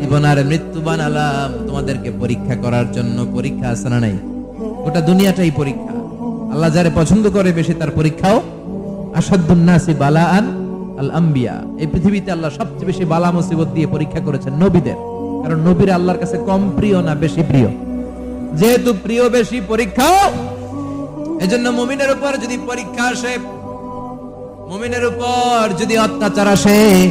জীবন আর মৃত্যু বানালাম। তোমাদেরকে পরীক্ষা করার জন্য পরীক্ষা আছে না নাই? ওটা দুনিয়াটাই পরীক্ষা। আল্লাহ যারে পছন্দ করে বেশি তার পরীক্ষাও। আসাদুন্নাসি বালাআন আল আম্বিয়া এই পৃথিবীতে আল্লাহ সবচেয়ে বেশি বালা মুসিবত দিয়ে পরীক্ষা করেছেন নবীদের। কারণ নবীর আল্লাহর কাছে কম প্রিয় না বেশি প্রিয়? যেহেতু প্রিয় বেশি, পরীক্ষাও। এজন্য মুমিনের উপর যদি পরীক্ষা আসে, মুমিনের উপর যদি অত্যাচার আসে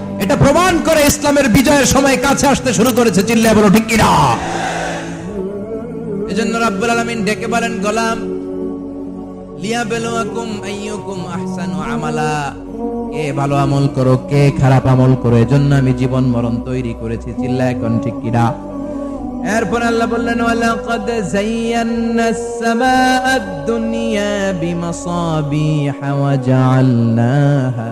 এটা প্রমাণ করে ইসলামের বিজয়ের সময় কাছে আসতে শুরু করেছে চিল্লা বলো, ঠিক কিনা? এজন্য রাব্বুল আলামিন ডেকে বলেন, গোলাম লিয়া বেলুয়াকুম আইয়ুকুম আহসানু আমালা। কে ভালো আমল করো, কে খারাপ আমল করো, এজন্য আমি জীবন মরণ তৈরি করেছি। চিল্লা এখন, ঠিক কিনা? এরপর আল্লাহ বললেন, ওয়ালাকাদ যায়্যানাস সামাআদ দুনিয়া বিমাসাবিহা ওয়া জাআলনাহা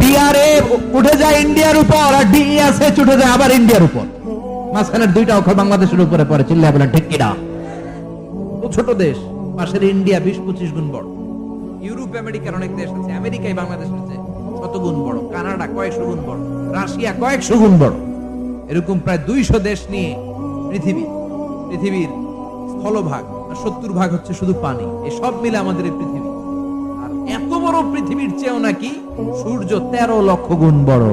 ডিআরএ উঠে যায় ইন্ডিয়ার উপর আর ডিএসএ উঠে যায় আবার ইন্ডিয়ার উপর। মাঝখানের দুইটা অক্ষর বাংলাদেশের উপরে পড়ে চিল্লা ছোট দেশ, পাশের ইন্ডিয়া বিশ পঁচিশ গুণ বড়। ইউরোপ, আমেরিকার অনেক দেশ আছে আমেরিকায় বাংলাদেশের চেয়ে শত গুণ বড়। কানাডা কয়েকশো গুণ বড়, রাশিয়া কয়েকশো গুণ বড়। এরকম প্রায় দুইশো দেশ নিয়ে পৃথিবী, পৃথিবীর স্থলভাগ সত্তর ভাগ হচ্ছে শুধু পানি। সব মিলে আমাদের পৃথিবী। আর এত বড় পৃথিবীর চেয়েও নাকি সূর্য তেরো লক্ষ গুণ বড়।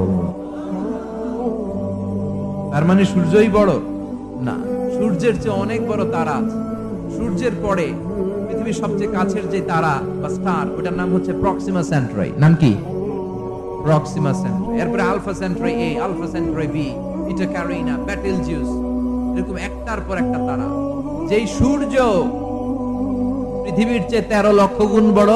তার মানে সূর্যই বড়? না, সূর্যের চেয়ে অনেক বড় তারা আছে। সূর্যের পরে পৃথিবীর সবচেয়ে কাছের যে তারা বা স্টার, ওটার নাম হচ্ছে প্রক্সিমা সেন্ট্রাই নাম কি? প্রক্সিমা সেন্ট্রাই এরপরে alpha Centauri A, alpha Centauri B, এটা ক্যারিনা ব্যাটেল জিউস, এরকম একটার পর একটা তারা। যেই সূর্য পৃথিবীর চেয়ে তেরো লক্ষ গুণ বড়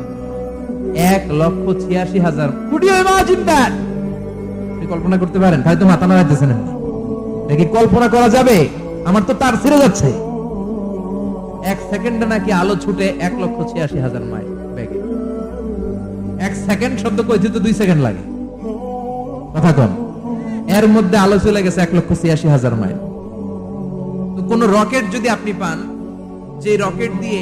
এক লক্ষ ছিয়াশি হাজার আপনি কল্পনা করতে পারেন হয়তো মাথা নাড়াইতেছেন আপনি এটা কি কল্পনা করা যাবে? আমার তো তার ছিঁড়ে যাচ্ছে। এক সেকেন্ডে নাকি আলো ছুটে এক লক্ষ ছিয়াশি হাজার মাইল বেগে। এক সেকেন্ড শব্দ কইতে তো দুই সেকেন্ড লাগে। কথা কম। এর মধ্যে আলো চলে গেছে এক লক্ষ ছিয়াশি হাজার মাইল। তো কোন রকেট যদি আপনি পান, যে রকেট দিয়ে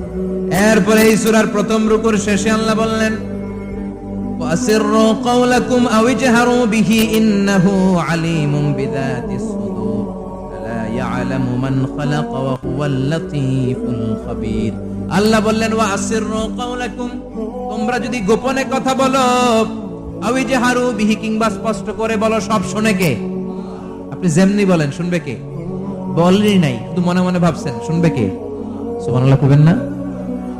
এরপরে এই সূরার প্রথম রুকুর শেষে আল্লাহ বললেন وأسروا قولكم أو اجهروا به إنه عليم بذات الصدور ألا يعلم من خلق وهو اللطيف الخبير আল্লাহ বললেন ওয়া আসিররু কাওলাকুম তোমরা যদি গোপনে কথা বলো আও ইজহারু বিহি কিংবা স্পষ্ট করে বলো সব শুনে কে আপনি যেমনি বলেন শুনবে কে বলেনই নাই শুধু মনে মনে ভাবছেন শুনবে কে সুবহানাল্লাহ কইবেন না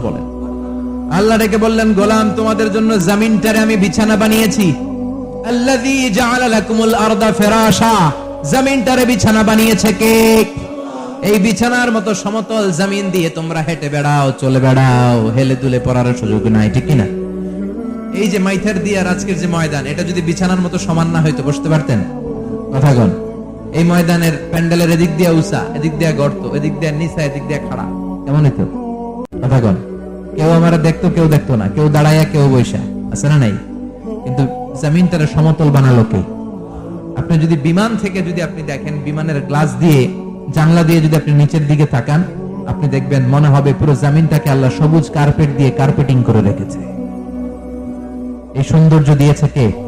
বলেন। আল্লাহ বললেন, গোলাম, তোমাদের জন্য আমি বিছানা বানিয়েছি। বিছানা বানিয়েছে কে? এই বিছানার মতো সমতল জমিন দিয়ে তোমরা হেঁটে বেড়াও, চলে বেড়াও। হেলে দুলে পড়ার সুযোগ নাই, ঠিক না? এই যে মাইথের দিয়ে আর আজকের যে ময়দান, এটা যদি বিছানার মতো সমান না হয়তো বসতে পারতেন? কথা এই ময়দানের প্যান্ডেলের এদিক দিয়ে উষা এদিক দিয়ে গর্ত, এদিক দিয়ে নিচা, এদিক দিয়ে খাড়া। কেমন হইতো? কথাগণ, কেউ আমার দেখতো, কেউ দেখতো না। কেউ দাঁড়াইয়া, কেউ বৈশা আছে না নাই? কিন্তু জমিনটারে সমতল বানালো কে? আপনি যদি বিমান থেকে যদি আপনি দেখেন, বিমানের গ্লাস দিয়ে, জানলা দিয়ে যদি আপনি নিচের দিকে তাকান, আপনি দেখবেন মনে হবে পুরো জমিনটাকে আল্লাহ সবুজ কার্পেট দিয়ে কার্পেটিং করে রেখেছে। এই সৌন্দর্য দিয়েছে কে?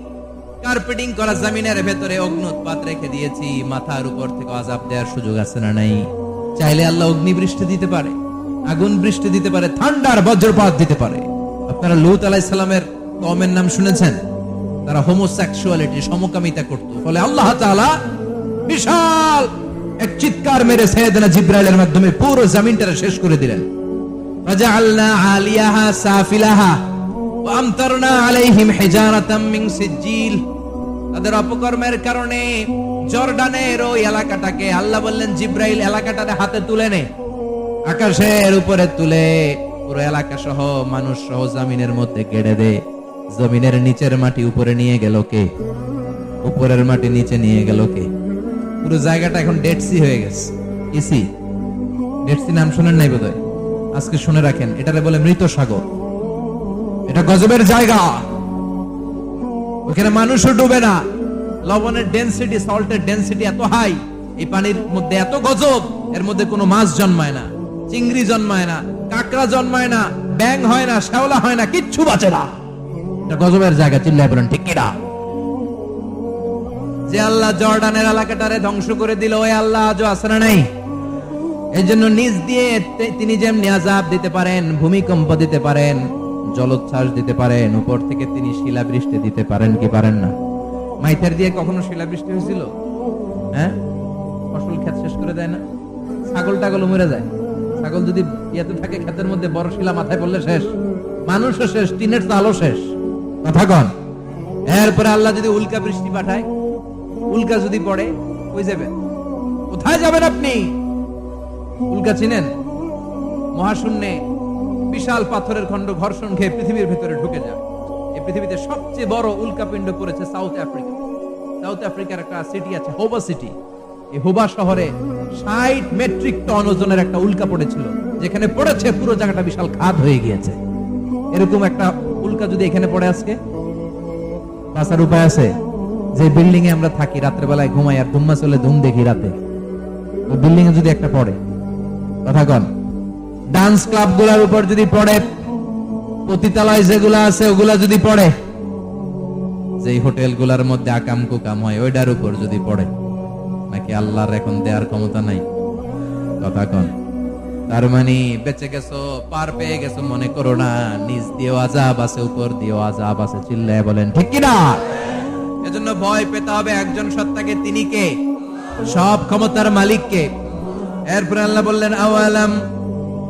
কার্পেটিং করা জমিনের ভেতরে অগ্নুৎপাত রেখে দিয়েছি, মাথার উপর থেকে আজাব দেওয়ার সুযোগ আছে না নাই? চাইলে আল্লাহ অগ্নি বৃষ্টি দিতে পারে, আগুন বৃষ্টি দিতে পারে, ঠান্ডার বজ্রপাত দিতে পারে। আপনারা লুত আলাইহিস সালামের কওমের নাম শুনেছেন? তারা হোমোসেক্সুয়ালিটি সমকামিতা করত। ফলে আল্লাহ তাআলা বিশাল এক চিৎকার মেরে সৈয়দনা জিব্রাইলের মাধ্যমে পুরো জমিনটা শেষ করে দিলেন। ফাজআলনা আলিয়াহা সাফিলাহা আমতারনা আলাইহিম হিজারাতাম মিন সিজ্জিল তাদের অপকর্মের কারণে জর্ডানের ওই এলাকাটাকে আল্লাহ বললেন জিব্রাইল এলাকাটারে হাতে তুলে নে। আকাশের উপরে তুলে পুরো এলাকা সহ মানুষ সহ জমিনের মধ্যে কেড়ে দে। জমিনের নিচের মাটি উপরে নিয়ে গেল কে? উপরের মাটি নিচে নিয়ে গেল কে? পুরো জায়গাটা এখন ডেটসি হয়ে গেছে। ইসি ডেড সি নাম শোনেন নাই বোধহয়? আজকে শুনে রাখেন। এটারে বলে মৃত সাগর। এটা গজবের জায়গা। ওখানে মানুষও ডুবে না। লবণের ডেনসিটি সল্টের ডেনসিটি এত হাই এই পানির মধ্যে এত গজব, এর মধ্যে কোনো মাছ জন্মায় না, চিংড়ি জন্মায় না, কাঁকড়া জন্মায় না ব্যাং হয় না, শ্যাওলা হয় না, কিচ্ছু বাঁচে না। এটা গজবের জায়গা, চিল্লায় বলেন, ঠিক কিনা? যে আল্লাহ জর্ডানের এলাকাটারে ধ্বংস করে দিল, ওই আল্লাহ আজও না নাই? এই জন্য নিজ দিয়ে তিনি যেমনি আজাব দিতে পারেন, ভূমিকম্প দিতে পারেন জলোচ্ছ্বাস দিতে পারেন, উপর থেকে তিনি শিলাবৃষ্টি দিতে পারেন কি পারেন না? মাইথার দিয়ে কখনো শিলাবৃষ্টি হয়েছিল? হ্যাঁ? ফসল ক্ষেত শেষ করে দেয় না? ছাগল টাগল মরে যায়। ছাগল যদি ইয়েতে থাকে, ক্ষেতের মধ্যে বড় শিলা মাথায় পড়লে শেষ। মানুষও শেষ, টিনের চালও শেষ। কথা কন। এরপরে আল্লাহ যদি উল্কা বৃষ্টি পাঠায়, উল্কা যদি পড়ে, কই যাবেন কোথায় যাবেন আপনি? উল্কা চিনেন? মহাশূন্যে বিশাল পাথরের খণ্ড ঘর্ষণ খেয়ে পৃথিবীর ভেতরে ঢুকে যায়। এই পৃথিবীতে সবচেয়ে বড় উল্কাপিণ্ড পড়েছে সাউথ আফ্রিকা। সাউথ আফ্রিকার একটা সিটি আছে হোবা সিটি এই হোবা শহরে ষাট মেট্রিক টন ওজনের একটা উল্কা পড়েছিল, যেখানে পড়েছে পুরো জায়গাটা বিশাল খাদ হয়ে গিয়েছে। এরকম একটা উল্কা যদি এখানে পড়ে আজকে? বাঁচার উপায় আছে? যে বিল্ডিং এ আমরা থাকি রাত্রে বেলায় ঘুমাই আর ধুম্মা চলে ধুম দেখি রাতে। বিল্ডিং এ যদি একটা পড়ে, কথা কন। ডান্স ক্লাবগুলার উপর যদি পড়ে, পতিতালয় যেগুলা আছে, ওগুলা যদি পড়ে, যেই হোটেলগুলার মধ্যে আকাম কুকাম হয় ওইটার উপর যদি পড়ে, নাকি আল্লাহর এখন দেওয়ার ক্ষমতা নাই? কথা কন। তার মানে বেঁচে গেছো, পার পেয়ে গেছো, মনে করো না, নিজ দিয়েও আজাব আছে, উপর দিয়েও আজাব আছে, চিল্লায় বলেন, ঠিক কিনা এজন্য ভয় পেতে হবে একজন সত্তাকে, তিনি কে? সব ক্ষমতার মালিককে। এরপর আল্লাহ বললেন, আওয়ালাম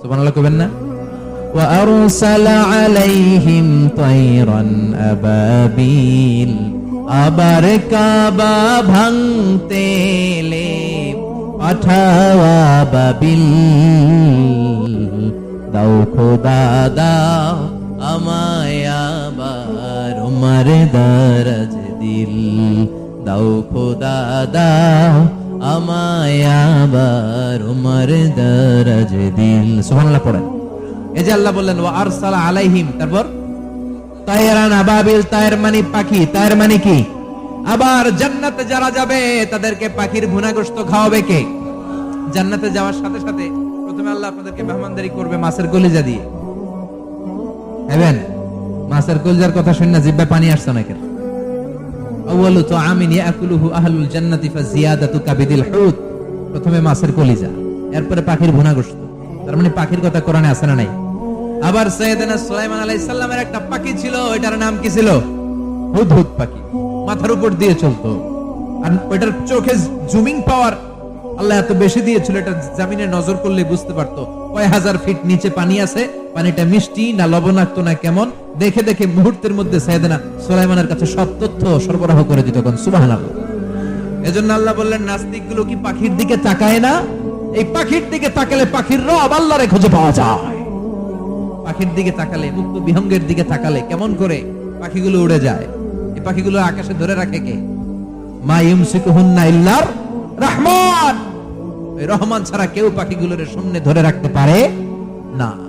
সুবহানাল্লাহ কবেন না وأرسل عليهم طيرا أبابيل আবার কাবা ভাঙতে এলে পাঠাওয়া বাবিল দাও খোদা দাও আমায় আবার উমার দারাজ দিল দাও খোদা দাও আমায় মানে মানে জান্নাতে যারা যাবে, তাদেরকে পাখির ভুনাগ্রস্ত খাওয়াবে কে? জান্নাতে যাওয়ার সাথে সাথে প্রথমে আল্লাহ আপনাদেরকে মেহমানদারি করবে মাছের কলিজা দিয়ে। হেবেন মাছের কথা শুনে না পানি আসছে না ইয়াকুলুহু আহলুল জান্নাতি ফাজিয়াদাতু কাবিদিল হুত প্রথমে মাছের কলিজা, এরপরে পাখির ভুনাগ্রস্ত। তার মানে পাখির কথা কোরআনে আছে না নাই? আবার সৈয়দনা সুলাইমান আলাইহিস সালামের একটা পাখি ছিল নাম কি ছিল? হুদহুদ পাখি। মাথার উপর দিয়ে চলতো। আর ওইটার চোখে জুমিং পাওয়ার আল্লাহ এত বেশি দিয়েছিল, এটা জামিনে নজর করলে বুঝতে পারতো। কয় হাজার ফিট নিচে পানি আছে, পানিটা মিষ্টি না লবণাক্ত না কেমন? দেখে দেখে মুহূর্তের মধ্যে সাইয়েদনা সুলাইমানের কাছে সব তথ্য সরবরাহ করে দিত সুবহানাল্লাহ। এজন্য আল্লাহ বললেন নাস্তিকগুলো কি পাখির দিকে তাকায় না? এই পাখির দিকে তাকালে পাখির রব আল্লাহরে খুঁজে পাওয়া যায়। পাখির দিকে তাকালে, মুক্ত বিহঙ্গের দিকে তাকালে কেমন করে পাখিগুলো উড়ে যায়? এই পাখিগুলো আকাশে ধরে রাখে কে? মা ইউমসিকুহুন্না ইল্লার রহমান। রহমান ছাড়া কেউ পাখিগুলোর শূন্যে ধরে রাখতে পারে না।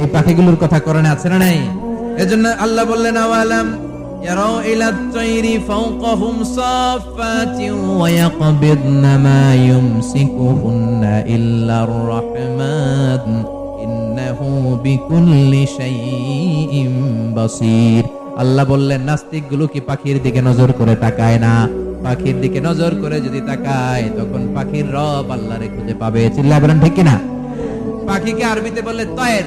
এই পাখিগুলোর কথা কোরআনে আছে না নাই এজন্য আল্লাহ বললেন আওয়ালাম يروا إلى الطير فوقهم صافات ويقبضن ما يمسكهن إلا الرحمن إنه بكل شيء بصير আল্লাহ বললেন নাস্তিক গুলো কি পাখির দিকে নজর করে তাকায় না পাখির দিকে নজর করে যদি তাকায় তখন পাখির রব আল্লাহরে খুঁজে পাবে চিল্লা বলেন ঠিক কিনা পাখিকে আরবিতে বললে তয়ের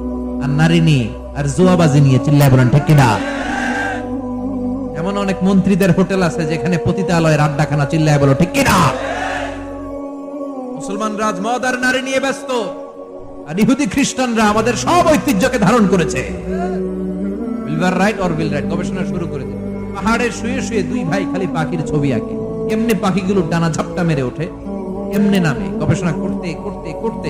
আর নারী নিয়ে আর নিয়ে বলেন এমন অনেক মন্ত্রীদের হোটেল আছে যেখানে পতিতালয়ের আড্ডাখানা বলো মদ আর নারী নিয়ে ব্যস্ত। আর ইহুদি খ্রিস্টানরা আমাদের সব ঐতিহ্যকে ধারণ করেছে। উইলভার রাইট অর রাইট গবেষণা শুরু করে দিল পাহাড়ে শুয়ে শুয়ে দুই ভাই খালি পাখির ছবি আঁকে। কেমনে পাখিগুলো ডানা ঝাপটা মেরে ওঠে? কেমনে নামে? গবেষণা করতে করতে করতে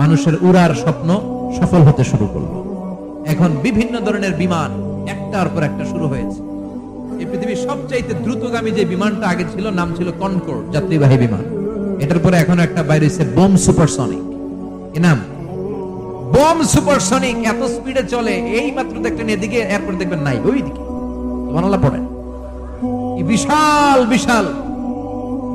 মানুষের উড়ার স্বপ্ন সফল হতে শুরু করল। এখন বিভিন্ন ধরনের বিমান একটার পর একটা শুরু হয়েছে। এই পৃথিবীর সবচাইতে দ্রুতগামী যে বিমানটা আগে ছিল, নাম ছিল কনকোর্ড যাত্রীবাহী বিমান। এটার পরে এখন একটা বাইরেছে বোম সুপারসনিক কি নাম বোম সুপারসনিক এত স্পিডে চলে, এই মাত্র দেখলেন এদিকে, এরপর দেখবেন নাই ওই দিকে পড়েন। বিশাল বিশাল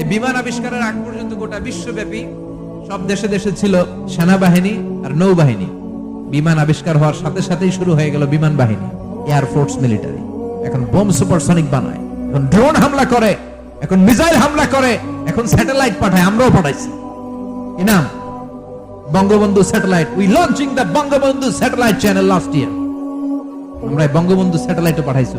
এই বিমান আবিষ্কারের আগ পর্যন্ত গোটা বিশ্বব্যাপী সব দেশে দেশে ছিল সেনাবাহিনী আর নৌবাহিনী। বিমান আবিষ্কার হওয়ার সাথে সাথেই শুরু হয়ে গেল বিমান বাহিনী এয়ারফোর্স মিলিটারি এখন বোম সুপারসনিক বানায়, এখন ড্রোন হামলা করে, এখন মিসাইল হামলা করে, এখন স্যাটেলাইট পাঠায়, আমরাও পাঠাইছি। কি নাম? Bangabandhu satellite. We launching the Bangabandhu satellite channel last year আমরা বঙ্গবন্ধু স্যাটেলাইটও পাঠাইছি।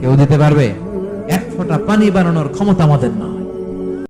কেউ দিতে পারবে? এক ফোঁটা পানি বানানোর ক্ষমতা আমাদের না।